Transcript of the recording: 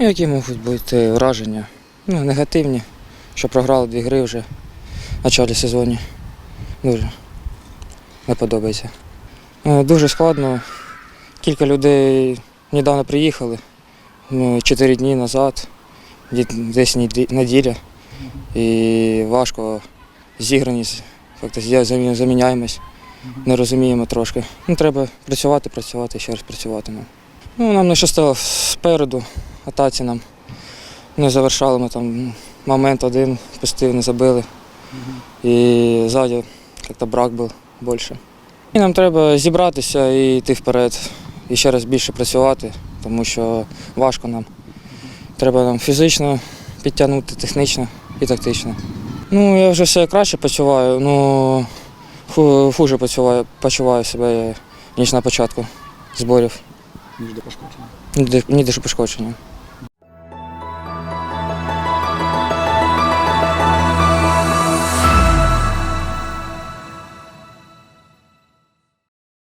Ну, Які можуть бути враження? Ну, негативні, що програли дві гри вже в початку сезону. Дуже не подобається. Е, Дуже складно. Кілька людей недавно приїхали, ну, чотири дні назад, десь неділя. І важко зіграність, заміняємось, не розуміємо трошки. Ну, треба працювати, працювати, ще раз працювати. Ну нам не щастило спереду, атаці нам не завершали ми там ну, момент один, пустив, не забили. І ззаді як-то брак був більше. І нам треба зібратися і йти вперед, і ще раз більше працювати, тому що важко нам. Треба нам фізично підтягнути, технічно і тактично. Ну, я вже все краще почуваю, ну ху- хуже почуваю, почуваю себе, ніж на початку зборів. ніж до пошкодження. Ніде ж пошкодження.